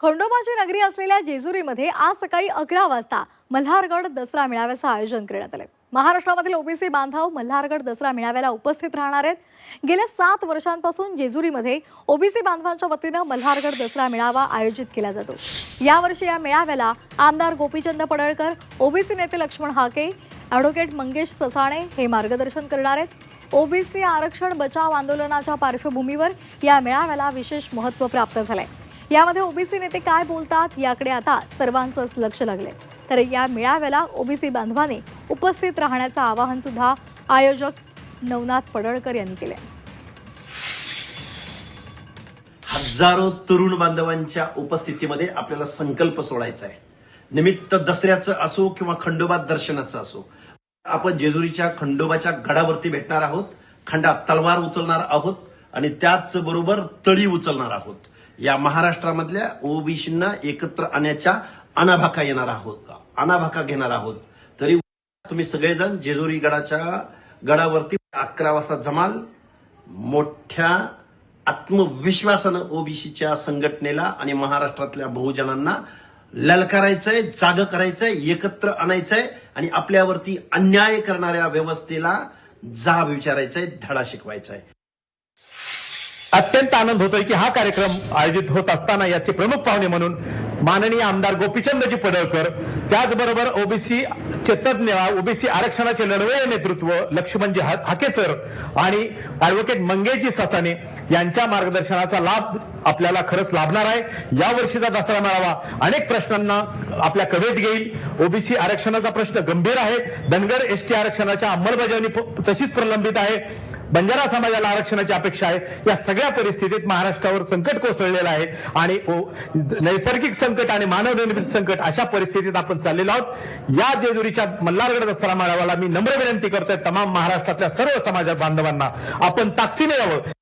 खंडोबाची नगरी असलेल्या जेजुरीमध्ये आज सकाळी अकरा वाजता मल्हारगड दसरा मेळाव्याचं आयोजन करण्यात आलं महाराष्ट्रामधील ओबीसी बांधव मल्हारगड दसरा मेळाव्याला उपस्थित राहणार आहेत. गेल्या सात वर्षांपासून जेजुरीमध्ये ओबीसी बांधवांच्या वतीनं मल्हारगड दसरा मेळावा आयोजित केला जातो. यावर्षी या मेळाव्याला आमदार गोपीचंद पडळकर ओबीसी नेते लक्ष्मण हाके ॲडव्होकेट मंगेश ससाणे हे मार्गदर्शन करणार आहेत. ओबीसी आरक्षण बचाव आंदोलनाच्या पार्श्वभूमीवर या मेळाव्याला विशेष महत्त्व प्राप्त झालं आहे यामध्ये ओबीसी नेते काय बोलतात याकडे आता सर्वांचंच लक्ष लागले तर या मेळाव्याला ओबीसी बांधवाने उपस्थित राहण्याचं आवाहन सुद्धा आयोजक नवनाथ पडळकर यांनी केले हजारो तरुण बांधवांच्या उपस्थितीमध्ये आपल्याला संकल्प सोडायचा आहे. निमित्त दसऱ्याचं असो किंवा खंडोबा दर्शनाचं असो आपण जेजुरीच्या खंडोबाच्या गडावरती भेटणार आहोत. खंडात तलवार उचलणार आहोत आणि त्याच बरोबर तळी उचलणार आहोत. या महाराष्ट्रामधल्या ओबीसींना एकत्र आणण्याच्या अनाभाका येणार आहोत का? अनाभाका घेणार आहोत. तरी तुम्ही सगळेजण जेजुरी गडाच्या गडावरती अकरा वाजता जमाल. मोठ्या आत्मविश्वासानं ओबीसीच्या संघटनेला आणि महाराष्ट्रातल्या बहुजनांना ललकारायचंय जाग करायचंय एकत्र आणायचंय आणि आपल्यावरती अन्याय करणाऱ्या व्यवस्थेला जाब विचारायचंय धडा शिकवायचा आहे अत्यंत आनंद होतोय की हा कार्यक्रम आयोजित होत असताना याचे प्रमुख पाहुणे म्हणून माननीय आमदार गोपीचंदजी पडळकर त्याचबरोबर ओबीसी तज्ज्ञ ओबीसी आरक्षणाचे लढवय नेतृत्व लक्ष्मणजी हाके सर आणि ऍडव्होकेट मंगेशजी ससाने यांच्या मार्गदर्शनाचा लाभ आपल्याला खरंच लाभणार आहे. या वर्षीचा दसरा मेळावा अनेक प्रश्नांना आपल्या कवेत घेईल. ओबीसी आरक्षणाचा प्रश्न गंभीर आहे. धनगर एसटी आरक्षणाच्या अंमलबजावणी तशीच प्रलंबित आहे. बंजारा समाजाला आरक्षणाची अपेक्षा आहे. या सगळ्या परिस्थितीत महाराष्ट्रावर संकट कोसळलेलं आहे आणि नैसर्गिक संकट आणि मानव निर्मित संकट अशा परिस्थितीत आपण चाललेलो आहोत. या जेजुरीच्या मल्हारगड दसरा मेळाव्याला मी नम्र विनंती करतोय तमाम महाराष्ट्रातल्या सर्व समाज बांधवांना. आपण ताकदीने यावं.